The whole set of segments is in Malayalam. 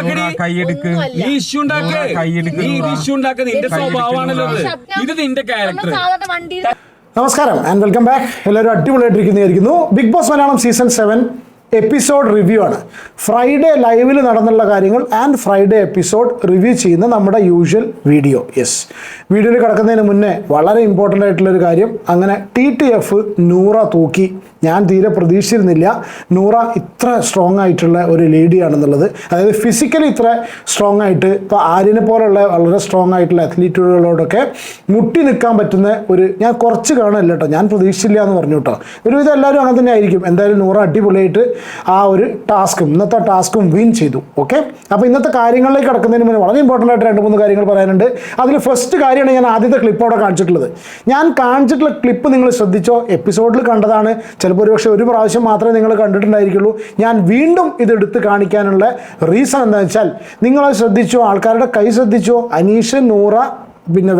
ഉണ്ടാക്കടി. കൈയെടുക്ക്. നീ ഇഷ്യൂ ഉണ്ടാക്കേ. കൈയെടുക്ക്. നീ ഇത് ഇഷ്യൂ ഉണ്ടാക്ക നിന്റെ സ്വഭാവമാണല്ലോ ഇത്. ഇത് നിന്റെ ക്യാരക്ടർ നമസ്കാരം ആൻഡ് വെൽക്കം ബാക്ക് എല്ലാവരും അടിപൊളിയായിട്ടിരിക്കുന്നതായിരിക്കുന്നു. Bigg Boss Malayalam season seven episode review ആണ്. ഫ്രൈഡേ ലൈവിൽ നടന്നുള്ള കാര്യങ്ങൾ ആൻഡ് ഫ്രൈഡേ എപ്പിസോഡ് റിവ്യൂ ചെയ്യുന്ന നമ്മുടെ യൂഷ്വൽ വീഡിയോ യെസ് വീഡിയോയിൽ കിടക്കുന്നതിന് മുന്നേ വളരെ ഇമ്പോർട്ടന്റ് ആയിട്ടുള്ളൊരു കാര്യം. അങ്ങനെ ടി ടി എഫ് നൂറ തൂക്കി ഞാൻ തീരെ പ്രതീക്ഷിച്ചിരുന്നില്ല. നൂറ ഇത്ര സ്ട്രോങ് ആയിട്ടുള്ള ഒരു ലേഡിയാണെന്നുള്ളത് അതായത് ഫിസിക്കലി ഇത്ര സ്ട്രോങ് ആയിട്ട് ഇപ്പോൾ ആര്യനെ പോലുള്ള വളരെ സ്ട്രോങ് ആയിട്ടുള്ള അത്ലീറ്റുകളോടൊക്കെ മുട്ടി നിൽക്കാൻ പറ്റുന്ന ഒരു ഞാൻ കുറച്ച് കാണില്ല കേട്ടോ. ഞാൻ പ്രതീക്ഷിച്ചില്ല എന്ന് പറഞ്ഞു കേട്ടോ. ഒരുവിധം എല്ലാവരും അങ്ങനെ തന്നെ ആയിരിക്കും. എന്തായാലും നൂറ അടിപൊളിയായിട്ട് ആ ഒരു ടാസ്കും ഇന്നത്തെ ടാസ്കും വിൻ ചെയ്തു. ഓക്കെ അപ്പോൾ ഇന്നത്തെ കാര്യങ്ങളിലേക്ക് കിടക്കുന്നതിന് മുന്നേ വളരെ ഇമ്പോർട്ടന്റ് ആയിട്ട് രണ്ട് മൂന്ന് കാര്യങ്ങൾ പറയാനുണ്ട്. അതിൽ ഫസ്റ്റ് കാര്യമാണ് ഞാൻ ആദ്യത്തെ ക്ലിപ്പ് അവിടെ കാണിച്ചിട്ടുള്ളത്. ഞാൻ കാണിച്ചിട്ടുള്ള ക്ലിപ്പ് നിങ്ങൾ ശ്രദ്ധിച്ചോ? എപ്പിസോഡിൽ കണ്ടതാണ്. ചിലപ്പോൾ ഒരുപക്ഷെ ഒരു പ്രാവശ്യം മാത്രമേ നിങ്ങൾ കണ്ടിട്ടുണ്ടായിരിക്കുള്ളൂ. ഞാൻ വീണ്ടും ഇത് എടുത്ത് കാണിക്കാനുള്ള റീസൺ എന്താണെന്ന് വെച്ചാൽ നിങ്ങളത് ശ്രദ്ധിച്ചോ ആൾക്കാരുടെ കൈ ശ്രദ്ധിച്ചോ അനീഷ് നൂറ പിന്നെ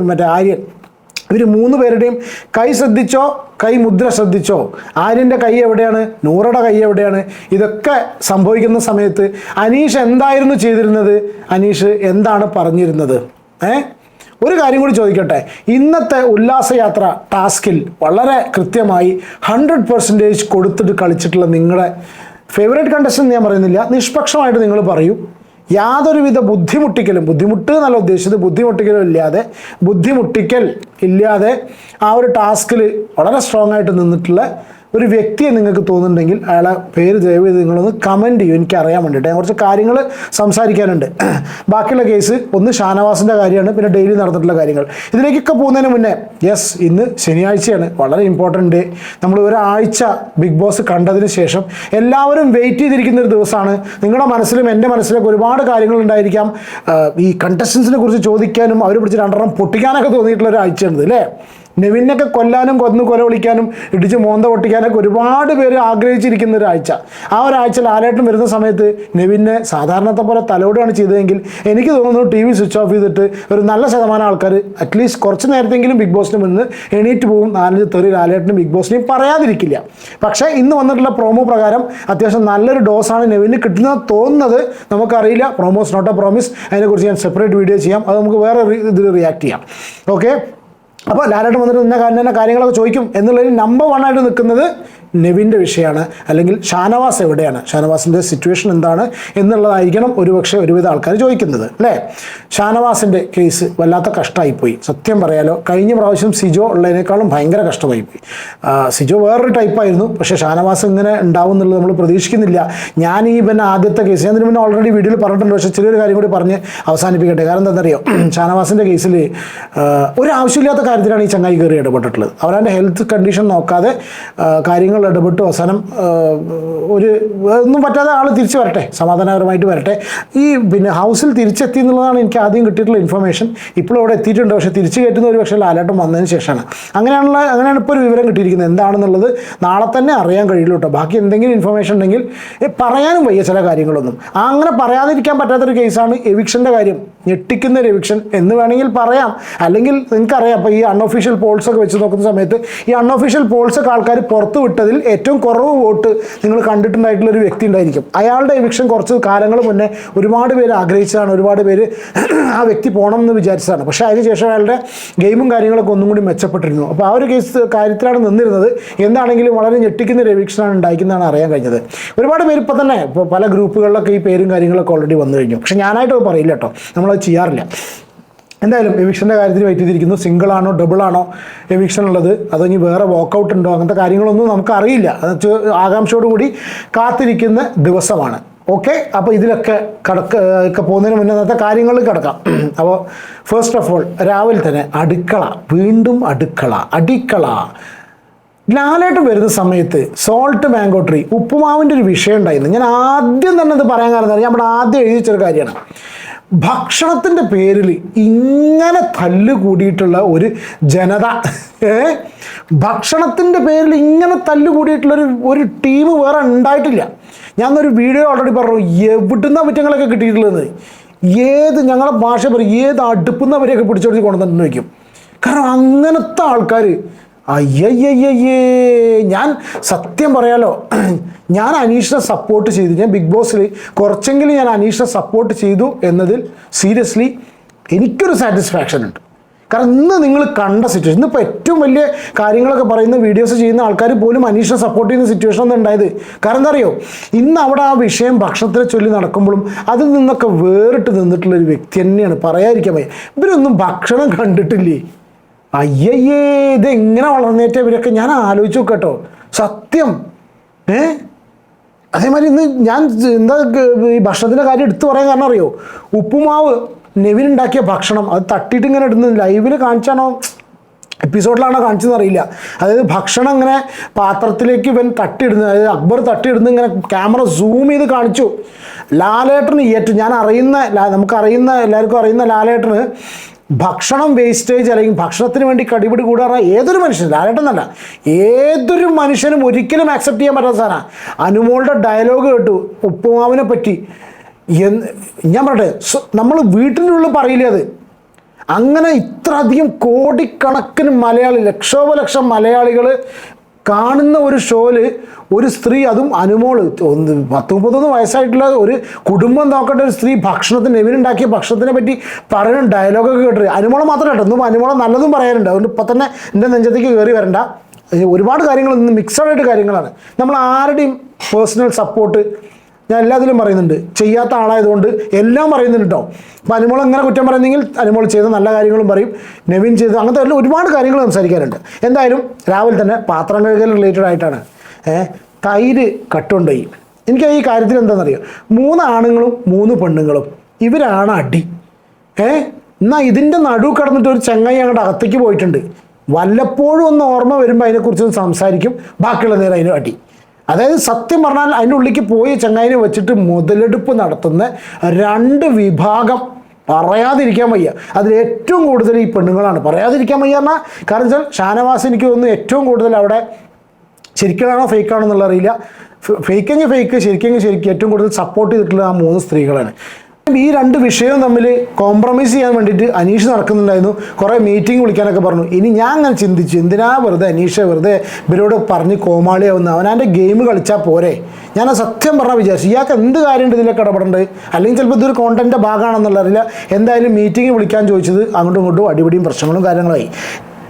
മറ്റേ ആര്യൻ ഇവർ മൂന്ന് പേരുടെയും കൈ ശ്രദ്ധിച്ചോ കൈ മുദ്ര ശ്രദ്ധിച്ചോ? ആര്യന്റെ കൈ എവിടെയാണ്? നൂറയുടെ കൈ എവിടെയാണ്? ഇതൊക്കെ സംഭവിക്കുന്ന സമയത്ത് അനീഷ് എന്തായിരുന്നു ചെയ്തിരുന്നത്? അനീഷ് എന്താണ് പറഞ്ഞിരുന്നത്? ഏ? ഒരു കാര്യം കൂടി ചോദിക്കട്ടെ. ഇന്നത്തെ ഉല്ലാസയാത്ര ടാസ്കിൽ വളരെ കൃത്യമായി ഹൺഡ്രഡ് പെർസെന്റേജ് കൊടുത്തിട്ട് കളിച്ചിട്ടുള്ള നിങ്ങളുടെ ഫേവറേറ്റ് കണ്ടസ്റ്റന്റ് ഞാൻ പറയുന്നില്ല. നിഷ്പക്ഷമായിട്ട് നിങ്ങൾ പറയൂ. യാതൊരുവിധ ബുദ്ധിമുട്ടിക്കലും ബുദ്ധിമുട്ട് എന്നല്ല ഉദ്ദേശിച്ചത് ബുദ്ധിമുട്ടിക്കലും ഇല്ലാതെ ബുദ്ധിമുട്ടിക്കൽ ഇല്ലാതെ ആ ഒരു ടാസ്കിൽ വളരെ സ്ട്രോങ് ആയിട്ട് നിന്നിട്ടുള്ള ഒരു വ്യക്തിയെ നിങ്ങൾക്ക് തോന്നുന്നുണ്ടെങ്കിൽ അയാളെ പേര് ദയവ് ചെയ്ത് നിങ്ങളൊന്ന് കമന്റ് ചെയ്യും. എനിക്ക് അറിയാൻ വേണ്ടിയിട്ട് കുറച്ച് കാര്യങ്ങൾ സംസാരിക്കാനുണ്ട്. ബാക്കിയുള്ള കേസ് ഒന്ന് ഷാനവാസിന്റെ കാര്യമാണ് പിന്നെ ഡെയിലി നടന്നിട്ടുള്ള കാര്യങ്ങൾ. ഇതിലേക്കൊക്കെ പോകുന്നതിന് മുന്നേ യെസ് ഇന്ന് ശനിയാഴ്ചയാണ്. വളരെ ഇമ്പോർട്ടന്റ് ഡേ നമ്മൾ ഒരാഴ്ച ബിഗ് ബോസ് കണ്ടതിന് ശേഷം എല്ലാവരും വെയിറ്റ് ചെയ്തിരിക്കുന്ന ഒരു ദിവസമാണ്. നിങ്ങളുടെ മനസ്സിലും എന്റെ മനസ്സിലൊക്കെ ഒരുപാട് കാര്യങ്ങൾ ഉണ്ടായിരിക്കാം. ഈ കണ്ടസ്റ്റൻസിനെ കുറിച്ച് ചോദിക്കാനും അവർ പിടിച്ച് രണ്ടെണ്ണം പൊട്ടിക്കാനൊക്കെ തോന്നിയിട്ടുള്ള ഒരു ആഴ്ചയാണിത് അല്ലേ? നെവിനൊക്കെ കൊല്ലാനും കൊന്നു കൊല വിളിക്കാനും ഇടിച്ച് മോന്ത പൊട്ടിക്കാനൊക്കെ ഒരുപാട് പേര് ആഗ്രഹിച്ചിരിക്കുന്ന ഒരാഴ്ച ആ ഒരാഴ്ച ലാലേട്ടൻ വരുന്ന സമയത്ത് നെവിനെ സാധാരണത്തെ പോലെ തലോടാണ് ചെയ്തതെങ്കിൽ എനിക്ക് തോന്നുന്നു ടി വി സ്വിച്ച് ഓഫ് ചെയ്തിട്ട് ഒരു നല്ല ശതമാനം ആൾക്കാർ അറ്റ്ലീസ്റ്റ് കുറച്ച് നേരത്തെങ്കിലും ബിഗ് ബോസിന് മുന്നിൽ എണീറ്റ് പോകും നാലഞ്ച് തെറി ലാലേട്ടനും ബിഗ് ബോസിനെയും പറയാതിരിക്കില്ല. പക്ഷേ ഇന്ന് വന്നിട്ടുള്ള പ്രോമോ പ്രകാരം അത്യാവശ്യം നല്ലൊരു ഡോസാണ് നെവിന് കിട്ടുന്നത് തോന്നുന്നത് നമുക്കറിയില്ല. പ്രോമോസ് നോട്ട് എ പ്രോമിസ് അതിനെക്കുറിച്ച് ഞാൻ സെപ്പറേറ്റ് വീഡിയോ ചെയ്യാം. അത് നമുക്ക് വേറെ ഇതിൽ റിയാക്ട് ചെയ്യാം. ഓക്കെ അപ്പോൾ ലാലേട്ടൻ വന്നിട്ട് നിന്ന കാര്യങ്ങളൊക്കെ ചോദിക്കും എന്നുള്ളതിൽ നമ്പർ വൺ ആയിട്ട് നിൽക്കുന്നത് നെവിന്റെ വിഷയമാണ്. അല്ലെങ്കിൽ ഷാനവാസ് എവിടെയാണ്? ഷാനവാസിന്റെ സിറ്റുവേഷൻ എന്താണ് എന്നുള്ളതായിരിക്കണം ഒരുപക്ഷെ ഒരുവിധ ആൾക്കാർ ചോദിക്കുന്നത് അല്ലേ? ഷാനവാസിന്റെ കേസ് വല്ലാത്ത കഷ്ടമായിപ്പോയി സത്യം പറയാലോ കഴിഞ്ഞ പ്രാവശ്യം സിജോ ഉള്ളതിനേക്കാളും ഭയങ്കര കഷ്ടമായിപ്പോയി. പോയി സിജോ വേറൊരു ടൈപ്പായിരുന്നു പക്ഷേ ഷാനവാസ് ഇങ്ങനെ ഉണ്ടാവും എന്നുള്ളത് നമ്മൾ പ്രതീക്ഷിക്കുന്നില്ല. ഞാൻ ഈ പിന്നെ ആദ്യത്തെ കേസ് ഞാൻ മുന്നേ ഓൾറെഡി വീഡിയോയിൽ പറഞ്ഞിട്ടുണ്ട്. പക്ഷേ ചെറിയൊരു കാര്യം കൂടി പറഞ്ഞ് അവസാനിപ്പിക്കട്ടെ. കാരണം എന്താണെന്നറിയോ? ഷാനവാസിന്റെ കേസിൽ ഒരു ആവശ്യമില്ലാത്ത കാര്യത്തിലാണ് ഈ ചങ്ങായി കയറി ഇടപെട്ടിട്ടുള്ളത്. അവരവന്റെ ഹെൽത്ത് കണ്ടീഷൻ നോക്കാതെ ആ, ഇടപെട്ട്. അവസാനം ഒരു ഒന്നും പറ്റാതെ ആൾ തിരിച്ചു വരട്ടെ സമാധാനപരമായിട്ട് വരട്ടെ. ഈ പിന്നെ ഹൗസിൽ തിരിച്ചെത്തി എന്നുള്ളതാണ് എനിക്ക് ആദ്യം കിട്ടിയിട്ടുള്ള ഇൻഫർമേഷൻ ഇപ്പോഴും അവിടെ എത്തിയിട്ടുണ്ട് പക്ഷേ തിരിച്ചു കയറ്റുന്ന ഒരു പക്ഷേ ലാലേട്ടം വന്നതിന് ശേഷമാണ്. അങ്ങനെയാണുള്ള അങ്ങനെയാണ് ഇപ്പോൾ ഒരു വിവരം കിട്ടിയിരിക്കുന്നത്. എന്താണെന്നുള്ളത് നാളെ തന്നെ അറിയാൻ കഴിയുള്ളൂ കേട്ടോ. ബാക്കി എന്തെങ്കിലും ഇൻഫർമേഷൻ ഉണ്ടെങ്കിൽ പറയാനും വയ്യ ചില കാര്യങ്ങളൊന്നും. അങ്ങനെ പറയാതിരിക്കാൻ പറ്റാത്തൊരു കേസാണ് എവിക്ഷന്റെ കാര്യം. ഞെട്ടിക്കുന്ന ഒരു എവിക്ഷൻ എന്ന് വേണമെങ്കിൽ പറയാം. അല്ലെങ്കിൽ നിങ്ങൾക്കറിയാം അപ്പോൾ ഈ അൺഒഫീഷ്യൽ പോൾസൊക്കെ വെച്ച് നോക്കുന്ന സമയത്ത് ഈ അൺഒഫീഷ്യൽ പോൾസൊക്കെ ആൾക്കാർ പുറത്തു വിട്ടതിൽ ഏറ്റവും കുറവ് വോട്ട് നിങ്ങൾ കണ്ടിട്ടുണ്ടായിട്ടുള്ള ഒരു വ്യക്തി ഉണ്ടായിരിക്കും. അയാളുടെ എവിക്ഷൻ കുറച്ച് കാലങ്ങൾ മുന്നേ ഒരുപാട് പേര് ആഗ്രഹിച്ചതാണ് ഒരുപാട് പേര് ആ വ്യക്തി പോകണം എന്ന് വിചാരിച്ചതാണ്. പക്ഷേ അതിനുശേഷം അയാളുടെ ഗെയിമും കാര്യങ്ങളൊക്കെ ഒന്നും കൂടി മെച്ചപ്പെട്ടിരുന്നു. അപ്പോൾ ആ ഒരു കേസ് കാര്യത്തിലാണ് നിന്നിരുന്നത്. എന്താണെങ്കിലും വളരെ ഞെട്ടിക്കുന്ന ഒരു എവിക്ഷനാണ് ഉണ്ടായിരിക്കുന്നതാണ് അറിയാൻ കഴിഞ്ഞത്. ഒരുപാട് പേര് ഇപ്പോൾ തന്നെ ഇപ്പോൾ പല ഗ്രൂപ്പുകളിലൊക്കെ ഈ പേരും കാര്യങ്ങളൊക്കെ ഓൾറെഡി വന്നു കഴിഞ്ഞു. പക്ഷേ ഞാനായിട്ട് പറയില്ല കേട്ടോ. നമ്മളത് ചെയ്യാറില്ല. എന്തായാലും എവിക്ഷന്റെ കാര്യത്തിൽ വെയിറ്റ് ചെയ്തിരിക്കുന്നു. സിംഗിൾ ആണോ ഡബിൾ ആണോ എവിക്ഷൻ ഉള്ളത്? അതോ ഇനി വേറെ വാക്കൗട്ട് ഉണ്ടോ? അങ്ങനത്തെ കാര്യങ്ങളൊന്നും നമുക്കറിയില്ല. അത് ആകാംക്ഷയോടുകൂടി കാത്തിരിക്കുന്ന ദിവസമാണ്. ഓക്കെ അപ്പോൾ ഇതിലൊക്കെ കടക്ക ഒക്കെ പോകുന്നതിന് മുന്നേ അന്നത്തെ കാര്യങ്ങളിൽ കിടക്കാം. അപ്പോൾ ഫസ്റ്റ് ഓഫ് ഓൾ രാവിലെ തന്നെ അടുക്കള വീണ്ടും അടുക്കള അടിക്കള. ലാലായിട്ട് വരുന്ന സമയത്ത് സോൾട്ട് മാംഗോ ട്രീ ഉപ്പുമാവിന്റെ ഒരു വിഷയം ഉണ്ടായിരുന്നു. ഞാൻ ആദ്യം തന്നെ അത് പറയാൻ കാരണം നമ്മുടെ ആദ്യം എഴുതിച്ചൊരു കാര്യമാണ്. ഭക്ഷണത്തിന്റെ പേരിൽ ഇങ്ങനെ തല്ല് കൂടിയിട്ടുള്ള ഒരു ജനത ഭക്ഷണത്തിന്റെ പേരിൽ ഇങ്ങനെ തല്ല് ഒരു ടീം വേറെ ഉണ്ടായിട്ടില്ല. ഞാൻ ഒരു വീഡിയോ ഓൾറെഡി പറഞ്ഞു എവിടുന്ന കുറ്റങ്ങളൊക്കെ കിട്ടിയിട്ടുള്ളത്? ഏത് ഞങ്ങളുടെ ഭാഷ പറയും ഏത് അടുപ്പുന്നവരെയൊക്കെ പിടിച്ചോടിച്ച് കൊണ്ടുവന്നിട്ട് വയ്ക്കും കാരണം അങ്ങനത്തെ ആൾക്കാർ അയ്യയ്യയ്യേ ഞാൻ സത്യം പറയാലോ ഞാൻ അനീഷിനെ സപ്പോർട്ട് ചെയ്തു. ഞാൻ ബിഗ് ബോസിൽ കുറച്ചെങ്കിലും ഞാൻ അനീഷിനെ സപ്പോർട്ട് ചെയ്തു എന്നതിൽ സീരിയസ്ലി എനിക്കൊരു സാറ്റിസ്ഫാക്ഷൻ ഉണ്ട്. കാരണം ഇന്ന് നിങ്ങൾ കണ്ട സിറ്റുവേഷൻ ഇന്നിപ്പോൾ ഏറ്റവും വലിയ കാര്യങ്ങളൊക്കെ പറയുന്ന വീഡിയോസ് ചെയ്യുന്ന ആൾക്കാർ പോലും അനീഷിനെ സപ്പോർട്ട് ചെയ്യുന്ന സിറ്റുവേഷൻ ഒന്നും ഉണ്ടായത്. കാരണം എന്താ അറിയോ? ഇന്ന് അവിടെ ആ വിഷയം ഭക്ഷണത്തിനെ ചൊല്ലി നടക്കുമ്പോഴും അതിൽ നിന്നൊക്കെ വേറിട്ട് നിന്നിട്ടുള്ള ഒരു വ്യക്തി തന്നെയാണ്. പറയാതിരിക്കാൻ ഇവരൊന്നും ഭക്ഷണം കണ്ടിട്ടില്ലേ? അയ്യയ്യേ എങ്ങനെ വളർന്നേറ്റ ഇവരൊക്കെ? ഞാൻ ആലോചിച്ചു കേട്ടോ സത്യം. ഏ? അതേമാതിരി ഇന്ന് ഞാൻ എന്താ ഈ ഭക്ഷണത്തിന്റെ കാര്യം എടുത്തു പറയാൻ കാരണം അറിയോ? ഉപ്പുമാവ് നെവിൻ ഉണ്ടാക്കിയ ഭക്ഷണം. അത് തട്ടിയിട്ട് ഇങ്ങനെ ഇടുന്നു ലൈവിൽ കാണിച്ചാണോ? എപ്പിസോഡിലാണോ കാണിച്ചതെന്ന് അറിയില്ല. അതായത് ഭക്ഷണം ഇങ്ങനെ പാത്രത്തിലേക്ക് ഇവൻ തട്ടിയിടുന്നത് അതായത് അക്ബർ തട്ടിയിടുന്നത് ഇങ്ങനെ ക്യാമറ സൂം ചെയ്ത് കാണിച്ചു. ലാലേട്ടന് ഏറ്റവും ഞാൻ അറിയുന്ന നമുക്ക് അറിയുന്ന എല്ലാവർക്കും അറിയുന്ന ലാലേട്ടന് ഭക്ഷണം വേസ്റ്റേജ് അല്ലെങ്കിൽ ഭക്ഷണത്തിന് വേണ്ടി കടിപിടി കൂടാറ ഏതൊരു മനുഷ്യനും ലാലേട്ടെന്നല്ല ഏതൊരു മനുഷ്യനും ഒരിക്കലും ആക്സെപ്റ്റ് ചെയ്യാൻ പറ്റാത്ത സാധനമാണ് അനുമോളുടെ ഡയലോഗ് കേട്ടു ഉപ്പുമാവിനെ പറ്റി. എന്ന് ഞാൻ പറയട്ടെ നമ്മൾ വീട്ടിന്റെ ഉള്ളിൽ പറയില്ലേ അത്? അങ്ങനെ ഇത്ര അധികം കോടിക്കണക്കിന് മലയാളി ലക്ഷോപലക്ഷം മലയാളികൾ കാണുന്ന ഒരു ഷോയിൽ ഒരു സ്ത്രീ അതും അനുമോൾ. ഒന്ന് പത്ത് മുപ്പത്തൊന്ന് വയസ്സായിട്ടുള്ള ഒരു കുടുംബം നോക്കേണ്ട ഒരു സ്ത്രീ ഭക്ഷണത്തിന് നെവിനുണ്ടാക്കിയ ഭക്ഷണത്തിനെ പറ്റി പറയുന്ന ഡയലോഗൊക്കെ കേട്ടിട്ട് അനുമോളെ മാത്രം കേട്ടോ ഒന്നും അനുമോളെ നല്ലതും പറയാനുണ്ട് അതുകൊണ്ട് ഇപ്പം തന്നെ എന്റെ നെഞ്ചത്തേക്ക് കയറി വരണ്ട. ഒരുപാട് കാര്യങ്ങൾ ഇന്ന് മിക്സഡായിട്ട് കാര്യങ്ങളാണ്. നമ്മൾ ആരുടെയും പേഴ്സണൽ സപ്പോർട്ട് ഞാൻ എല്ലാത്തിലും പറയുന്നുണ്ട്. ചെയ്യാത്ത ആളായതുകൊണ്ട് എല്ലാം പറയുന്നുണ്ട് കേട്ടോ അപ്പോൾ അനുമോൾ എങ്ങനെ കുറ്റം പറയുന്നെങ്കിൽ അനുമോൾ ചെയ്ത നല്ല കാര്യങ്ങളും പറയും. നവീൻ ചെയ്ത് അങ്ങനത്തെ ഒരുപാട് കാര്യങ്ങൾ സംസാരിക്കാറുണ്ട്. എന്തായാലും രാവിലെ തന്നെ പാത്രം കഴുകൽ റിലേറ്റഡ് ആയിട്ടാണ്. തൈര് കട്ടുണ്ടായി എനിക്ക് ഈ കാര്യത്തിൽ എന്താണെന്നറിയോ? മൂന്ന് ആണുങ്ങളും മൂന്ന് പെണ്ണുങ്ങളും. ഇവരാണ് അടി. ഏ എന്നാൽ ഇതിന്റെ നടുവ് കടന്നിട്ട് ഒരു ചെങ്ങായി അങ്ങോട്ട് അകത്തേക്ക് പോയിട്ടുണ്ട്. വല്ലപ്പോഴും ഒന്ന് ഓർമ്മ വരുമ്പോൾ അതിനെക്കുറിച്ചൊന്ന് സംസാരിക്കും. ബാക്കിയുള്ള നേരം അതിന് അടി. അതായത് സത്യം പറഞ്ഞാൽ അതിന്റെ ഉള്ളിലേക്ക് പോയി ചങ്ങായിനെ വെച്ചിട്ട് മുതലെടുപ്പ് നടത്തുന്ന രണ്ട് വിഭാഗം പറയാതിരിക്കാൻ വയ്യ. അതിൽ ഏറ്റവും കൂടുതൽ ഈ പെണ്ണുങ്ങളാണ്. പറയാതിരിക്കാൻ വയ്യ എന്നാൽ കാരണം വെച്ചാൽ ഷാനവാസ് എനിക്ക് തോന്നുന്നു ഏറ്റവും കൂടുതൽ അവിടെ ശരിക്കാണോ ഫേക്കാണോ എന്നുള്ള അറിയില്ല. ഫേക്കെങ്കിൽ ഫേക്ക് ശരിക്കെങ്കിൽ ശരിക്കും ഏറ്റവും കൂടുതൽ സപ്പോർട്ട് ചെയ്തിട്ടുള്ള ആ മൂന്ന് സ്ത്രീകളാണ്. ഈ രണ്ട് വിഷയവും തമ്മിൽ കോംപ്രമൈസ് ചെയ്യാൻ വേണ്ടിയിട്ട് അനീഷ് നടക്കുന്നുണ്ടായിരുന്നു. കുറേ മീറ്റിംഗ് വിളിക്കാനൊക്കെ പറഞ്ഞു. ഇനി ഞാൻ അങ്ങനെ ചിന്തിച്ചു. എന്തിനാ വെറുതെ അനീഷ വെറുതെ ഇവരോട് പറഞ്ഞ് കോമാളിയാവുന്ന അവൻ? അവനാന്റെ ഗെയിം കളിച്ചാൽ പോരെ. ഞാൻ സത്യം പറഞ്ഞാൽ വിചാരിച്ചു. ഇയാൾക്ക് എന്ത് കാര്യമുണ്ട് ഇതിലൊക്കെ ഇടപെടേണ്ടത്? അല്ലെങ്കിൽ ചിലപ്പോൾ ഇതൊരു കോണ്ടന്റ് ഭാഗമാണെന്നുള്ള അറിയില്ല എന്തായാലും മീറ്റിംഗ് വിളിക്കാൻ ചോദിച്ചത് അങ്ങോട്ടും ഇങ്ങോട്ടും അടിപിടിയും പ്രശ്നങ്ങളും കാര്യങ്ങളായി.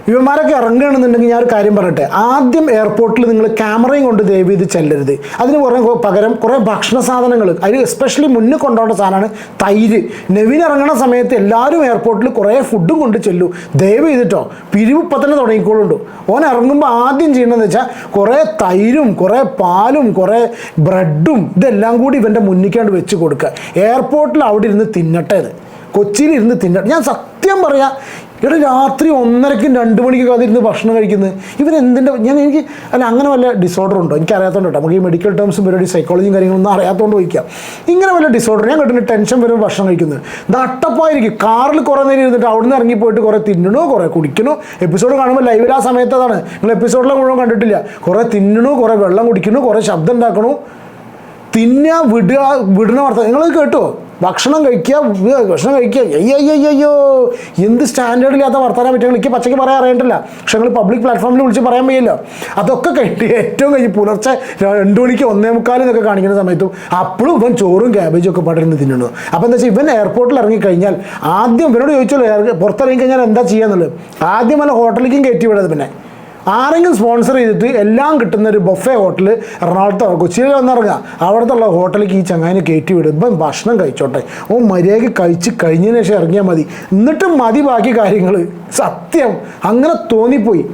ഇവന്മാരൊക്കെ ഇറങ്ങുകയാണെന്നുണ്ടെങ്കിൽ ഞാൻ ഒരു കാര്യം പറയട്ടെ. ആദ്യം എയർപോർട്ടിൽ നിങ്ങൾ ക്യാമറയും കൊണ്ട് ദയവ് ചെയ്ത് ചെല്ലരുത്. അതിന് കുറേ പകരം കുറേ ഭക്ഷണ സാധനങ്ങൾ അതിൽ എസ്പെഷ്യലി മുന്നിൽ കൊണ്ടുപോകേണ്ട സാധനമാണ് തൈര്. നെവിൻ ഇറങ്ങണ സമയത്ത് എല്ലാവരും എയർപോർട്ടിൽ കുറേ ഫുഡും കൊണ്ട് ചെല്ലു. ദയവ് ചെയ്തിട്ടോ പിരിവ് ഇപ്പം തന്നെ തുടങ്ങിക്കോളുണ്ട്. ഓൻ ഇറങ്ങുമ്പോൾ ആദ്യം ചെയ്യണമെന്ന് വെച്ചാൽ കുറേ തൈരും കുറേ പാലും കുറേ ബ്രെഡും ഇതെല്ലാം കൂടി ഇവന്റെ മുന്നിക്കാണ്ട് വെച്ച് കൊടുക്കുക എയർപോർട്ടിൽ അവിടെ ഇരുന്ന് തിന്നട്ടേത് കൊച്ചിയിൽ ഇരുന്ന് തിന്നട്ടെ. ഞാൻ സത്യം പറയാം ഇവിടെ രാത്രി ഒന്നരക്കും രണ്ട് മണിക്കൊക്കെ അതിരുന്ന് ഭക്ഷണം കഴിക്കുന്നത്. ഇവരെന്തിന്റെ ഞാൻ എനിക്ക് അല്ല അങ്ങനെ വല്ല ഡിസോർഡർ ഉണ്ടോ? എനിക്ക് അറിയാത്തതുകൊണ്ട് നമുക്ക് ഈ മെഡിക്കൽ ടേംസും പരിപാടി സൈക്കോളജിയും കാര്യങ്ങളൊന്നും അറിയാത്തതുകൊണ്ട് ചോദിക്കാം. ഇങ്ങനെ വല്ല ഡിസോർഡർ ഞാൻ കേട്ടിട്ട് ടെൻഷൻ വരുമ്പോൾ ഭക്ഷണം കഴിക്കുന്നത്. അട്ടപ്പായിരിക്കും. കാറിൽ കുറേ നേരം ഇരുന്നിട്ട് ഇറങ്ങി പോയിട്ട് കുറേ തിന്നണോ? കുറേ കുടിക്കണോ? എപ്പിസോഡ് കാണുമ്പോൾ ലൈവിൽ ആ സമയത്ത് അതാണ്. നിങ്ങൾ എപ്പിസോഡിലെ മുഴുവൻ കണ്ടിട്ടില്ല. കുറേ തിന്നണോ? കുറേ വെള്ളം കുടിക്കണോ? കുറേ ശബ്ദം ഉണ്ടാക്കണോ? തിന്നുക വിടുക വിടണ വാർത്ത നിങ്ങൾ കേട്ടോ? ഭക്ഷണം കഴിക്കുക ഭക്ഷണം കഴിക്കുക. അയ്യോ അയ്യോ അയ്യോ എന്ത് സ്റ്റാൻഡേർഡ് ഇല്ലാത്ത വർത്താനം പറ്റും എനിക്ക് പച്ചയ്ക്ക് പറയാൻ അറിയണ്ടില്ല പക്ഷെ നിങ്ങൾ പബ്ലിക് പ്ലാറ്റ്ഫോമിൽ വിളിച്ച് പറയാൻ വയ്യല്ലോ. അതൊക്കെ കഴിഞ്ഞ് ഏറ്റവും കഴിഞ്ഞ് പുലർച്ചെ രണ്ട് മണിക്ക് ഒന്നേ മുക്കാലും എന്നൊക്കെ കാണിക്കുന്ന സമയത്തും അപ്പോഴും ഇവൻ ചോറും ക്യാബേജും ഒക്കെ പാട്ടിരുന്ന് തിന്നുന്നു. അപ്പോൾ എന്താ വെച്ചാൽ ഇവൻ എയർപോർട്ടിൽ ഇറങ്ങിക്കഴിഞ്ഞാൽ ആദ്യം ഇവനോട് ഇറങ്ങി- പുറത്തിറങ്ങി കഴിഞ്ഞാൽ എന്താ ചെയ്യാന്നുള്ളത്? ആദ്യം വല്ല ഹോട്ടലിലേക്കും കയറ്റി വിടാതെ പിന്നെ. ആരെങ്കിലും സ്പോൺസർ ചെയ്തിട്ട് എല്ലാം കിട്ടുന്ന ഒരു ബൊഫെ ഹോട്ടൽ എറണാകുളത്തോ കൊച്ചിയിൽ വന്നിറങ്ങുക അവിടുത്തെ ഉള്ള ഹോട്ടലിലേക്ക് ഈ ചങ്ങായിനെ കയറ്റി വിടും. ഇപ്പം ഭക്ഷണം കഴിച്ചോട്ടെ. ഓ മര്യാദയ്ക്ക് കഴിച്ച് കഴിഞ്ഞതിന് ശേഷം ഇറങ്ങിയാൽ മതി. എന്നിട്ടും മതി ബാക്കി കാര്യങ്ങൾ. സത്യം. അങ്ങനെ തോന്നിപ്പോയി.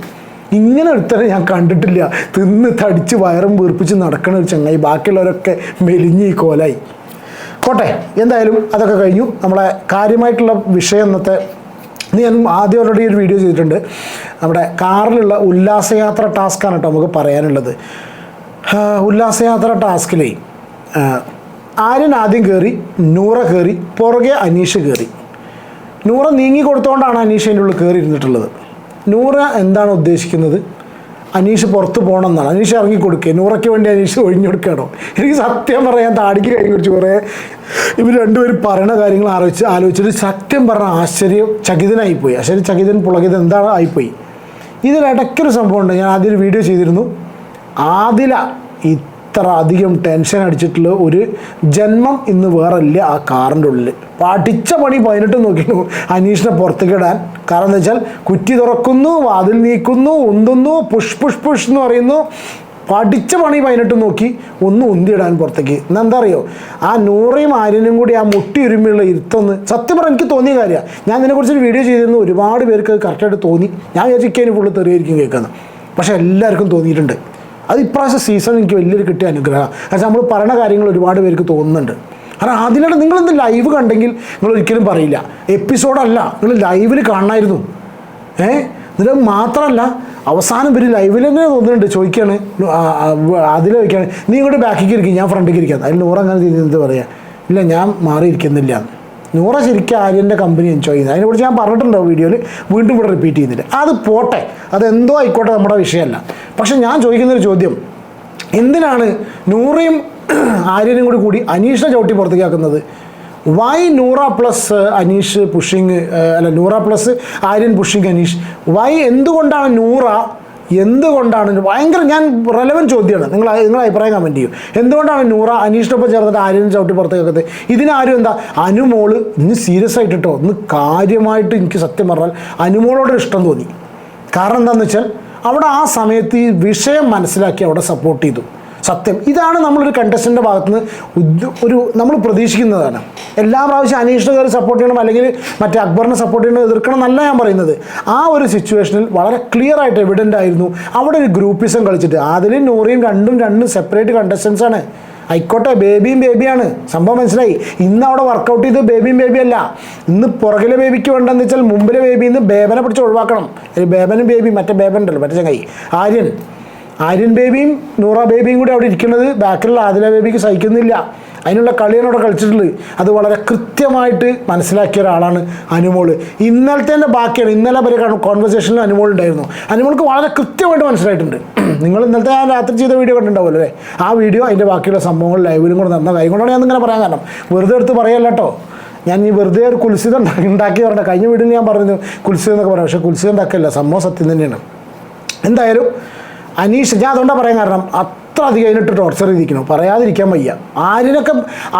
ഇങ്ങനെ ഒരുത്തരം ഞാൻ കണ്ടിട്ടില്ല. തിന്ന് തടിച്ച് വയറും വീർപ്പിച്ച് നടക്കണ ഒരു ചങ്ങായി. ബാക്കിയുള്ളവരൊക്കെ മെലിഞ്ഞ് കോലായി. കോട്ടെ എന്തായാലും അതൊക്കെ കഴിഞ്ഞു. നമ്മളെ കാര്യമായിട്ടുള്ള വിഷയം ഇന്നത്തെ ഇന്ന് ഞാൻ ആദ്യം ഓൾറെഡി ഒരു വീഡിയോ ചെയ്തിട്ടുണ്ട്. നമ്മുടെ കാറിലുള്ള ഉല്ലാസയാത്ര ടാസ്ക്കാണ് കേട്ടോ നമുക്ക് പറയാനുള്ളത്. ഉല്ലാസയാത്ര ടാസ്കിലേ ആര്യൻ ആദ്യം കയറി നൂറ കയറി പുറകെ അനീഷ് കയറി നൂറ നീങ്ങി കൊടുത്തുകൊണ്ടാണ് അനീഷ് അതിന്റെ ഉള്ളിൽ കയറി ഇരുന്നിട്ടുള്ളത് നൂറ എന്താണ് ഉദ്ദേശിക്കുന്നത്? അനീഷ് പുറത്ത് പോകണം എന്നാണ് അനീഷ് ഇറങ്ങി കൊടുക്കുക നൂറയ്ക്ക് വേണ്ടി അനീഷ് ഒഴിഞ്ഞു കൊടുക്കണോ? എനിക്ക് സത്യം പറയാൻ താടിക്ക് കൈ കുറിച്ച് കുറേ ഇവർ രണ്ടുപേരും പറയണ കാര്യങ്ങൾ ആലോചിച്ച് ആലോചിച്ചിട്ട് സത്യം പറഞ്ഞ ആശ്ചര്യം ചകിതനായിപ്പോയി. ആശ്ചര്യം ചകിതൻ പുളകിത എന്താണ് ആയിപ്പോയി. ഇതിലിടയ്ക്കൊരു സംഭവമുണ്ട്. ഞാൻ ആദ്യം ഒരു വീഡിയോ ചെയ്തിരുന്നു. ആദില ഇത്ര അധികം ടെൻഷൻ അടിച്ചിട്ടുള്ള ഒരു ജന്മം ഇന്ന് വേറെ ഇല്ല ആ കാറിന്റെ ഉള്ളിൽ പഠിച്ച പണി പതിനെട്ട് നോക്കിയിരുന്നു അനീഷിനെ പുറത്തേക്ക് ഇടാൻ കാരണം എന്താ വെച്ചാൽ കുറ്റി തുറക്കുന്നു വാതിൽ നീക്കുന്നു ഉന്തുന്നു പുഷ് പുഷ് പുഷ് എന്ന് പറയുന്നു. പഠിച്ച പണി പതിനെട്ട് നോക്കി ഒന്ന് ഉന്തിയിടാൻ പുറത്തേക്ക്. എന്നാ എന്താ അറിയോ? ആ നൂറയും ആര്യനും കൂടി ആ മുട്ടി ഒരുമയുള്ള ഇരുത്തൊന്ന് സത്യം പറഞ്ഞാൽ എനിക്ക് തോന്നിയ കാര്യമാണ് ഞാൻ ഇതിനെക്കുറിച്ചൊരു വീഡിയോ ചെയ്തിരുന്നു. ഒരുപാട് പേർക്ക് അത് കറക്റ്റായിട്ട് തോന്നി. ഞാൻ വിചാരിക്കാൻ ഫുള്ള് തെറിയായിരിക്കും കേൾക്കുന്നത് പക്ഷേ എല്ലാവർക്കും തോന്നിയിട്ടുണ്ട്. അത് ഇപ്രാവശ്യം സീസൺ എനിക്ക് വലിയൊരു കിട്ടിയ അനുഗ്രഹമാണ് കാരണം നമ്മൾ പറയുന്ന കാര്യങ്ങൾ ഒരുപാട് പേർക്ക് തോന്നുന്നുണ്ട്. കാരണം അതിനിടെ നിങ്ങളിന്ന് ലൈവ് കണ്ടെങ്കിൽ നിങ്ങൾ ഒരിക്കലും പറയില്ല. എപ്പിസോഡല്ല നിങ്ങൾ ലൈവിൽ കാണണമായിരുന്നു ഏ? എന്നിട്ട് മാത്രമല്ല അവസാനം ഇവർ ലൈവിൽ തന്നെ തോന്നുന്നുണ്ട്. ചോദിക്കുകയാണ് അതിൽ ചോദിക്കുകയാണ് നീ ഇങ്ങോട്ട് ബാക്കിക്ക് ഇരിക്കും ഞാൻ ഫ്രണ്ടിലേക്ക് ഇരിക്കാം. അതിൽ നൂറങ്ങനെ തിരിഞ്ഞെന്ത് പറയാം? ഇല്ല ഞാൻ മാറിയിരിക്കുന്നില്ല. നൂറ ശരിക്കും ആര്യന്റെ കമ്പനി എൻജോയ് ചെയ്യുന്നത്. അതിനെക്കുറിച്ച് ഞാൻ പറഞ്ഞിട്ടുണ്ടോ വീഡിയോയിൽ വീണ്ടും ഇവിടെ റിപ്പീറ്റ് ചെയ്യുന്നില്ല അത് പോട്ടെ. അതെന്തോ ആയിക്കോട്ടെ നമ്മുടെ വിഷയമല്ല. പക്ഷെ ഞാൻ ചോദിക്കുന്നൊരു ചോദ്യം. എന്തിനാണ് നൂറയും ആര്യനും കൂടി കൂടി അനീഷിനെ ചവിട്ടി പുറത്തേക്കാക്കുന്നത്? Why Noora plus Aneesh pushing അല്ല Noora plus Aryan pushing Aneesh? Why എന്തുകൊണ്ടാണ് നൂറ എന്തുകൊണ്ടാണ് ഭയങ്കര ഞാൻ റെലവൻ ചോദ്യമാണ്. നിങ്ങൾ നിങ്ങൾ അഭിപ്രായം കമന്റ് ചെയ്യും. എന്തുകൊണ്ടാണ് നൂറ അനീഷിനൊപ്പം ചേർന്നിട്ട് ആര്യൻ ചവിട്ടി പുറത്തേക്ക് കേൾക്കുന്നത് ഇതിനാരും എന്താ അനുമോൾ ഇന്ന് സീരിയസ് ആയിട്ട് കേട്ടോ ഇന്ന് കാര്യമായിട്ട് എനിക്ക് സത്യം പറഞ്ഞാൽ അനുമോളോട് ഇഷ്ടം തോന്നി. കാരണം എന്താണെന്ന് വെച്ചാൽ അവിടെ ആ സമയത്ത് ഈ വിഷയം മനസ്സിലാക്കി അവിടെ സപ്പോർട്ട് ചെയ്തു. സത്യം. ഇതാണ് നമ്മളൊരു കണ്ടസ്റ്റന്റെ ഭാഗത്ത് നിന്ന് ഒരു നമ്മൾ പ്രതീക്ഷിക്കുന്നതാണ്. എല്ലാ പ്രാവശ്യം അനീഷിനെ സപ്പോർട്ട് ചെയ്യണം അല്ലെങ്കിൽ മറ്റേ അക്ബറിനെ സപ്പോർട്ട് ചെയ്യണം എതിർക്കണം എന്നല്ല ഞാൻ പറയുന്നത്. ആ ഒരു സിറ്റുവേഷനിൽ വളരെ ക്ലിയർ ആയിട്ട് എവിഡന്റ് ആയിരുന്നു. അവിടെ ഒരു ഗ്രൂപ്പിസം കളിച്ചിട്ട്. അതിലും നൂറിയും രണ്ടും രണ്ടും സെപ്പറേറ്റ് കണ്ടസ്റ്റൻസ് ആണ്. ആയിക്കോട്ടെ ബേബിയും ബേബിയാണ് സംഭവം മനസ്സിലായി. ഇന്ന് അവിടെ വർക്കൗട്ട് ചെയ്ത് ബേബിയും ബേബി അല്ല. ഇന്ന് പുറകിലെ ബേബിക്ക് വേണ്ടെന്ന് വെച്ചാൽ മുമ്പിലെ ബേബിയിൽ നിന്ന് ബേബനെ പിടിച്ച് ഒഴിവാക്കണം. ബേബനും ബേബി മറ്റേ ബേബൻ ഉണ്ടല്ലോ മറ്റേ ചങ്ങായി. ആര്യൻ ആര്യൻ ബേബിയും നൂറ ബേബിയും കൂടി അവിടെ ഇരിക്കുന്നത് ബാക്കിലുള്ള ആദില ബേബിക്ക് സഹിക്കുന്നില്ല. അതിനുള്ള കളിയാണ് അവിടെ കളിച്ചിട്ടുള്ളത് അത് വളരെ കൃത്യമായിട്ട് മനസ്സിലാക്കിയ ഒരാളാണ് അനുമോൾ ഇന്നലത്തെ തന്നെ ബാക്കിയാണ് ഇന്നലെ വരെ കോൺവെർസേഷനിൽ അനുമോൾ ഉണ്ടായിരുന്നു. അനുമോൾക്ക് വളരെ കൃത്യമായിട്ട് മനസ്സിലായിട്ടുണ്ട്. നിങ്ങൾ ഇന്നലത്തെ ഞാൻ രാത്രി ചെയ്ത വീഡിയോ കണ്ടിട്ടുണ്ടാവുമല്ലോ ആ വീഡിയോ അതിന്റെ ബാക്കിയുള്ള സംഭവങ്ങൾ ലൈവിലും കൂടെ നടന്ന കാര്യം കൊണ്ടാണ് ഞാൻ ഇങ്ങനെ പറയാൻ കാരണം. വെറുതെ എടുത്ത് പറയല്ല കേട്ടോ. ഞാൻ ഈ വെറുതെ ഒരു കുൽസിത ഉണ്ടാക്കി പറഞ്ഞ കഴിഞ്ഞ വീഡിയോയിൽ ഞാൻ പറഞ്ഞു കുൽസിത എന്നൊക്കെ പറയാം. പക്ഷേ കുൽസിത ഉണ്ടാക്കില്ല സംഭവം സത്യം തന്നെയാണ്. എന്തായാലും അനീഷ് ഞാൻ അതുകൊണ്ടാണ് പറയാൻ കാരണം അത്ര അധികം അതിനിട്ട് ടോർച്ചർ ചെയ്തിരിക്കണം പറയാതിരിക്കാൻ വയ്യ. ആര്യനൊക്കെ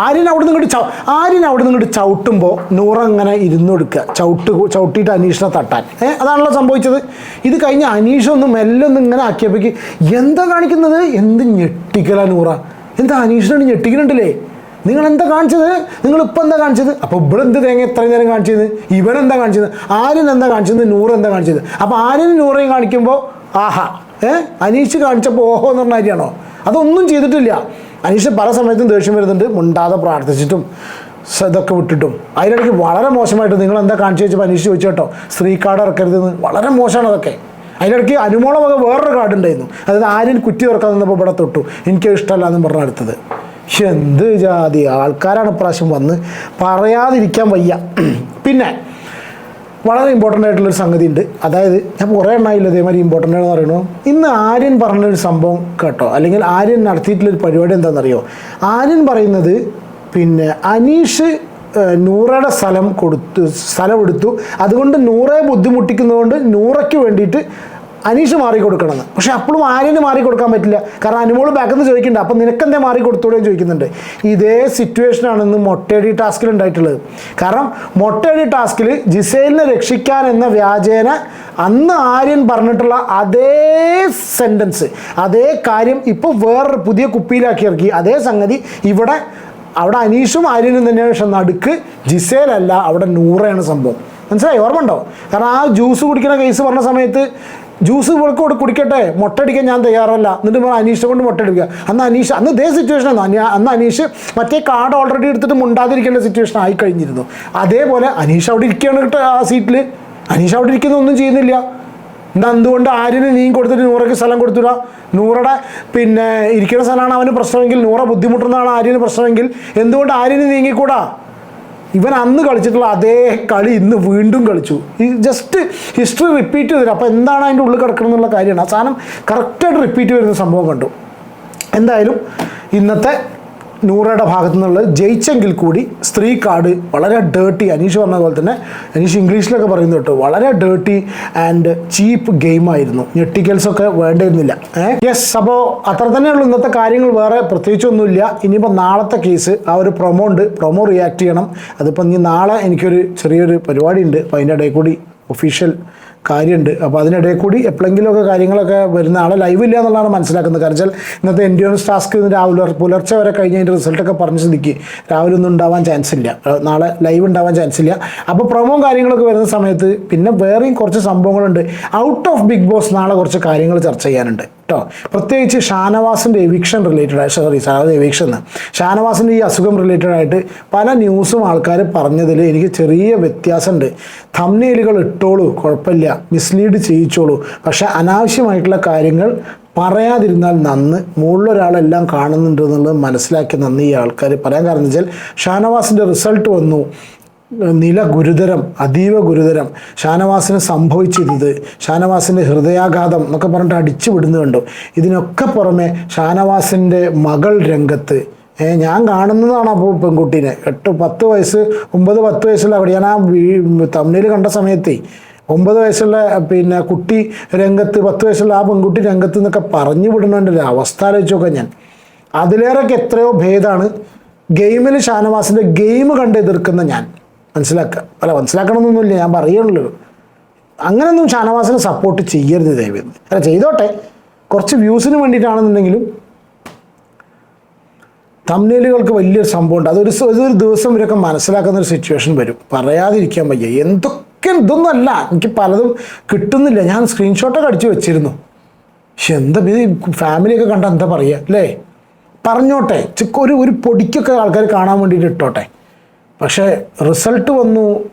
ആര്യൻ അവിടെ നിന്ന് ചവ് ആര്യൻ അവിടെ നിന്ന് ചവിട്ടുമ്പോൾ നൂറങ്ങനെ ഇരുന്ന് കൊടുക്കുക. ചവിട്ട് ചവിട്ടിയിട്ട് അനീഷിനെ തട്ടാൻ. ഏഹ് അതാണല്ലോ സംഭവിച്ചത്. ഇത് കഴിഞ്ഞ് അനീഷ് ഒന്ന് മെല്ലെ ഇങ്ങനെ ആക്കിയപ്പോഴേക്ക് എന്താ കാണിക്കുന്നത്? എന്ത് ഞെട്ടിക്കല നൂറ. എന്താ അനീഷിനോട് ഞെട്ടിക്കുന്നുണ്ടല്ലേ നിങ്ങൾ എന്താ കാണിച്ചത്? നിങ്ങൾ ഇപ്പം എന്താ കാണിച്ചത്? അപ്പോൾ ഇവിടെ എന്ത് തേങ്ങ എത്രയും നേരം കാണിച്ചത്? ഇവൻ എന്താ കാണിച്ചത്? ആര്യൻ എന്താ കാണിച്ചത്? നൂറ് എന്താ കാണിച്ചത്? അപ്പോൾ ആര്യൻ നൂറയും കാണിക്കുമ്പോൾ ആഹാ അനീഷ് കാണിച്ചപ്പോൾ ഓഹോ എന്ന് പറഞ്ഞ കാര്യമാണോ? അതൊന്നും ചെയ്തിട്ടില്ല. അനീഷ് പല സമയത്തും ദേഷ്യം വരുന്നുണ്ട്. മുണ്ടാതെ പ്രാർത്ഥിച്ചിട്ടും ഇതൊക്കെ വിട്ടിട്ടും. അതിനിടയ്ക്ക് വളരെ മോശമായിട്ട് നിങ്ങൾ എന്താ കാണിച്ചു വെച്ചപ്പോൾ അനീഷ് ചോദിച്ചു കേട്ടോ സ്ത്രീ കാർഡ് ഇറക്കരുതെന്ന്. വളരെ മോശമാണ് അതൊക്കെ. അതിനിടയ്ക്ക് അനുമോളമൊക്കെ വേറൊരു കാർഡ് ഉണ്ടായിരുന്നു. അതായത് ആരും കുറ്റി തുറക്കാൻ നിന്നപ്പോൾ ഇവിടെ തൊട്ടു. എനിക്ക് ഇഷ്ടമല്ല എന്ന് പറഞ്ഞ അടുത്തത്. എന്ത് ജാതി? ആൾക്കാരാണ് ഇപ്രാവശ്യം വന്ന് പറയാതിരിക്കാൻ വയ്യ. പിന്നെ വളരെ ഇമ്പോർട്ടന്റ് ആയിട്ടുള്ളൊരു സംഗതി ഉണ്ട് അതായത് ഞാൻ കുറേ എണ്ണമായില്ല അതേമാതിരി ഇമ്പോർട്ടന്റ് ആണെന്ന് പറയണോ ഇന്ന് ആര്യൻ പറഞ്ഞൊരു സംഭവം കേട്ടോ. അല്ലെങ്കിൽ ആര്യൻ നടത്തിയിട്ടുള്ളൊരു പരിപാടി എന്താണെന്നറിയോ? ആര്യൻ പറയുന്നത് പിന്നെ അനീഷ് നൂറയുടെ സ്ഥലം കൊടുത്തു സ്ഥലം എടുത്തു. അതുകൊണ്ട് നൂറെ ബുദ്ധിമുട്ടിക്കുന്നതുകൊണ്ട് നൂറയ്ക്ക് വേണ്ടിയിട്ട് അനീഷ് മാറി കൊടുക്കണമെന്ന് പക്ഷെ അപ്പോഴും ആര്യന് മാറി കൊടുക്കാൻ പറ്റില്ല. കാരണം അനുമോൾ ബാക്കിൽ നിന്ന് ചോദിക്കുന്നുണ്ട്. അപ്പം നിനക്കെന്തേ മാറി കൊടുത്തൂടെ ചോദിക്കുന്നുണ്ട്. ഇതേ സിറ്റുവേഷനാണ് ഇന്ന് മൊട്ടേടി ടാസ്കിൽ ഉണ്ടായിട്ടുള്ളത്. കാരണം മൊട്ടേടി ടാസ്കിൽ ജിസേലിനെ രക്ഷിക്കാൻ എന്ന വ്യാജേന അന്ന് ആര്യൻ പറഞ്ഞിട്ടുള്ള അതേ സെന്റൻസ് അതേ കാര്യം ഇപ്പോൾ വേറൊരു പുതിയ കുപ്പിയിലാക്കി ഇറക്കി. അതേ സംഗതി ഇവിടെ അവിടെ അനീഷും ആര്യനും തന്നെയാണ് പക്ഷെ നടുക്ക് ജിസേലല്ല അവിടെ നൂറയാണ് സംഭവം. മനസ്സിലായി? ഓർമ്മ ഉണ്ടോ കാരണം ആ ജ്യൂസ് കുടിക്കുന്ന കേസ് പറഞ്ഞ സമയത്ത് ജ്യൂസ് ഇവൾക്ക് കൂടെ കുടിക്കട്ടെ. മുട്ടടിക്കാൻ ഞാൻ തയ്യാറല്ല. എന്നിട്ട് ഇവൾ അനീഷ് കൊണ്ട് മുട്ടടിക്കുക അന്ന് അനീഷ് അന്ന് ഇതേ സിറ്റുവേഷൻ ആണ് അന്ന് അനീഷ് മറ്റേ കാർഡ് ഓൾറെഡി എടുത്തിട്ട് മുണ്ടാതിരിക്കേണ്ട സിറ്റുവേഷൻ ആയി കഴിഞ്ഞിരുന്നു. അതേപോലെ അനീഷ് അവിടെ ഇരിക്കുകയാണ് കേട്ടോ ആ സീറ്റിൽ അനീഷ് അവിടെ ഇരിക്കുന്ന ഒന്നും ചെയ്യുന്നില്ല. എന്താ എന്തുകൊണ്ട് ആര്യന് നീ കൊടുത്തിട്ട് നൂറയ്ക്ക് സ്ഥലം കൊടുത്തുക നൂറയുടെ പിന്നെ ഇരിക്കുന്ന സ്ഥലമാണ് അവന് പ്രശ്നമെങ്കിൽ നൂറ ബുദ്ധിമുട്ടുന്നതാണ് ആര്യന് പ്രശ്നമെങ്കിൽ. എന്തുകൊണ്ട് ആര്യന് നീങ്ങിക്കൂടാ? ഇവൻ അന്ന് കളിച്ചിട്ടുള്ള അതേ കളി ഇന്ന് വീണ്ടും കളിച്ചു. ഈ ജസ്റ്റ് ഹിസ്റ്ററി റിപ്പീറ്റ് ചെയ്തില്ല അപ്പോൾ എന്താണ് അതിന്റെ ഉള്ളിൽ കിടക്കണം എന്നുള്ള കാര്യമാണ്. ആ സാധനം കറക്റ്റായിട്ട് റിപ്പീറ്റ് വരുന്ന സംഭവം കണ്ടു. എന്തായാലും ഇന്നത്തെ നൂറയുടെ ഭാഗത്തു നിന്നുള്ള ജയിച്ചെങ്കിൽ കൂടി സ്ത്രീ കാർഡ് വളരെ ഡേർട്ടി അനീഷ് പറഞ്ഞ പോലെ തന്നെ അനീഷ് ഇംഗ്ലീഷിലൊക്കെ പറയുന്നു കേട്ടോ വളരെ ഡേർട്ടി ആൻഡ് ചീപ്പ് ഗെയിമായിരുന്നു ഞെട്ടിക്കൽസ് ഒക്കെ വേണ്ടിയിരുന്നില്ല. യെസ് അപ്പോൾ അത്ര തന്നെയുള്ളൂ. ഇന്നത്തെ കാര്യങ്ങൾ വേറെ പ്രത്യേകിച്ചൊന്നുമില്ല. ഇനിയിപ്പോൾ നാളത്തെ കേസ് ആ ഒരു പ്രൊമോ ഉണ്ട്. പ്രൊമോ റിയാക്ട് ചെയ്യണം. അതിപ്പോൾ ഇനി നാളെ എനിക്കൊരു ചെറിയൊരു പരിപാടി ഉണ്ട് അപ്പോൾ അതിന്റെ ഇടയിൽ കൂടി ഒഫീഷ്യൽ കാര്യമുണ്ട്. അപ്പോൾ അതിനിടയിൽ കൂടി എപ്പോഴെങ്കിലുമൊക്കെ കാര്യങ്ങളൊക്കെ വരുന്ന ആളെ ലൈവ് ഇല്ല എന്നുള്ളതാണ് മനസ്സിലാക്കുന്നത്. കാരണം വെച്ചാൽ ഇന്നത്തെ എൻഡ്യൂറൻസ് ടാസ്ക് രാവിലെ പുലർച്ചെ വരെ കഴിഞ്ഞ് അതിന്റെ റിസൾട്ടൊക്കെ പറഞ്ഞ് സ്ഥിതിക്ക് രാവിലെ ഒന്നും ഉണ്ടാവാൻ ചാൻസ് ഇല്ല. നാളെ ലൈവ് ഉണ്ടാവാൻ ചാൻസ് ഇല്ല. അപ്പോൾ പ്രൊമോ കാര്യങ്ങളൊക്കെ വരുന്ന സമയത്ത് പിന്നെ വേറെയും കുറച്ച് സംഭവങ്ങളുണ്ട്. ഔട്ട് ഓഫ് ബിഗ് ബോസ് നാളെ കുറച്ച് കാര്യങ്ങൾ ചർച്ച ചെയ്യാനുണ്ട്. കേട്ടോ. പ്രത്യേകിച്ച് ഷാനവാസിന്റെ എവിക്ഷൻ റിലേറ്റഡ് ആയി സോറി സാറത് എവിക്ഷൻ ഷാനവാസിന്റെ ഈ അസുഖം റിലേറ്റഡ് ആയിട്ട് പല ന്യൂസും ആൾക്കാർ പറഞ്ഞതിൽ എനിക്ക് ചെറിയ വ്യത്യാസമുണ്ട് തമ്നയിലുകൾ ഇട്ടോളൂ കുഴപ്പമില്ല. മിസ്ലീഡ് ചെയ്യിച്ചോളൂ. പക്ഷേ അനാവശ്യമായിട്ടുള്ള കാര്യങ്ങൾ പറയാതിരുന്നാൽ നന്ന് മുകളിലൊരാളെല്ലാം കാണുന്നുണ്ട് എന്നുള്ളത് മനസ്സിലാക്കി നന്ന് ഈ ആൾക്കാർ പറയാൻ കാരണം വെച്ചാൽ ഷാനവാസിന്റെ റിസൾട്ട് വന്നു. നില ഗുരുതരം അതീവ ഗുരുതരം ഷാനവാസിന് സംഭവിച്ചിരുന്നത്. ഷാനവാസിന്റെ ഹൃദയാഘാതം എന്നൊക്കെ പറഞ്ഞിട്ട് അടിച്ചു വിടുന്നു കണ്ടു. ഇതിനൊക്കെ പുറമെ ഷാനവാസിന്റെ മകൾ രംഗത്ത് ഞാൻ കാണുന്നതാണ് അപ്പോൾ പെൺകുട്ടീനെ. എട്ട് പത്ത് വയസ്സ് ഒമ്പത് പത്ത് വയസ്സുള്ള അവിടെ ഞാൻ ആ തമിഴിൽ കണ്ട സമയത്തേ. ഒമ്പത് വയസ്സുള്ള പിന്നെ കുട്ടി രംഗത്ത് പത്ത് വയസ്സുള്ള ആ പെൺകുട്ടി രംഗത്ത് എന്നൊക്കെ പറഞ്ഞു വിടണേണ്ട ഒരു അവസ്ഥ ആലോചിച്ചൊക്കെ ഞാൻ. അതിലേറെയൊക്കെ എത്രയോ ഭേദമാണ് ഗെയിമിൽ ഷാനവാസിന്റെ ഗെയിം കണ്ട് എതിർക്കുന്ന ഞാൻ. മനസ്സിലാക്കുക അല്ല മനസ്സിലാക്കണമെന്നൊന്നുമില്ല ഞാൻ പറയുള്ളൂ. അങ്ങനെയൊന്നും ഷാനവാസിനെ സപ്പോർട്ട് ചെയ്യരുത് ദൈവം അല്ല ചെയ്തോട്ടെ. കുറച്ച് വ്യൂസിന് വേണ്ടിയിട്ടാണെന്നുണ്ടെങ്കിലും തമ്മിലുകൾക്ക് വലിയൊരു സംഭവമുണ്ട്. അതൊരു ഒരു ദിവസം ഇവരൊക്കെ മനസ്സിലാക്കുന്ന ഒരു സിറ്റുവേഷൻ വരും. പറയാതിരിക്കാൻ വയ്യ. എന്തൊക്കെ ഇതൊന്നും അല്ല. എനിക്ക് പലതും കിട്ടുന്നില്ല. ഞാൻ സ്ക്രീൻഷോട്ടൊക്കെ അടിച്ചു വെച്ചിരുന്നു. പക്ഷെ എന്താ ഇത്? ഫാമിലിയൊക്കെ കണ്ട എന്താ പറയുക അല്ലേ? പറഞ്ഞോട്ടെ. ചിക്കൊരു ഒരു പൊടിക്കൊക്കെ ആൾക്കാർ കാണാൻ വേണ്ടിയിട്ട് ഇട്ടോട്ടെ. പക്ഷേ റിസൾട്ട് വന്നു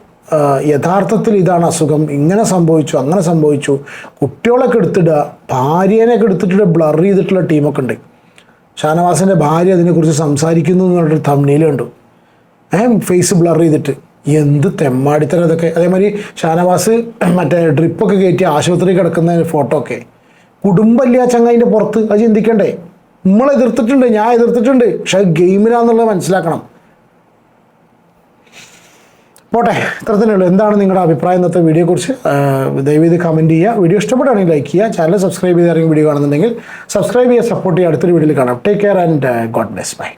യഥാർത്ഥത്തിൽ ഇതാണ് അസുഖം ഇങ്ങനെ സംഭവിച്ചു അങ്ങനെ സംഭവിച്ചു. കുട്ടികളൊക്കെ എടുത്തിടുക ഭാര്യേനെയൊക്കെ എടുത്തിട്ട് ബ്ലർ ചെയ്തിട്ടുള്ള ടീമൊക്കെ ഉണ്ട്. ഷാനവാസിന്റെ ഭാര്യ അതിനെക്കുറിച്ച് സംസാരിക്കുന്നു എന്ന് പറഞ്ഞിട്ട് തമ്മിൽ കണ്ടു. ഏ ഫേസ് ബ്ലർ ചെയ്തിട്ട്. എന്ത് തെമ്മാടിത്തരം അതൊക്കെ അതേമാതിരി ഷാനവാസ് മറ്റേ ഡ്രിപ്പൊക്കെ കയറ്റി ആശുപത്രി കിടക്കുന്ന ഫോട്ടോ ഒക്കെ. കുടുംബമില്ല ചങ്ങായിന്റെ പുറത്ത്. അത് ചിന്തിക്കണ്ടേ? നമ്മൾ എതിർത്തിട്ടുണ്ട് ഞാൻ എതിർത്തിട്ടുണ്ട്. പക്ഷേ ഗെയിമിലാന്നുള്ളത് മനസ്സിലാക്കണം. പോട്ടെ ഇത്ര തന്നെയുള്ളൂ എന്താണ് നിങ്ങളുടെ അഭിപ്രായം ഇന്നത്തെ വീഡിയോയെക്കുറിച്ച്? ദയവ് ഇത് കമന്റ് ചെയ്യുക. വീഡിയോ ഇഷ്ടപ്പെടുകയാണെങ്കിൽ ലൈക്ക് ചെയ്യുക. ചാനൽ സബ്സ്ക്രൈബ് ചെയ്ത് ഇറങ്ങി വീഡിയോ കാണുന്നുണ്ടെങ്കിൽ സബ്സ്ക്രൈബ് ചെയ്യുക സപ്പോർട്ട് ചെയ്യുക. അടുത്തൊരു വീഡിയോയിൽ കാണാം. Take care and God bless bye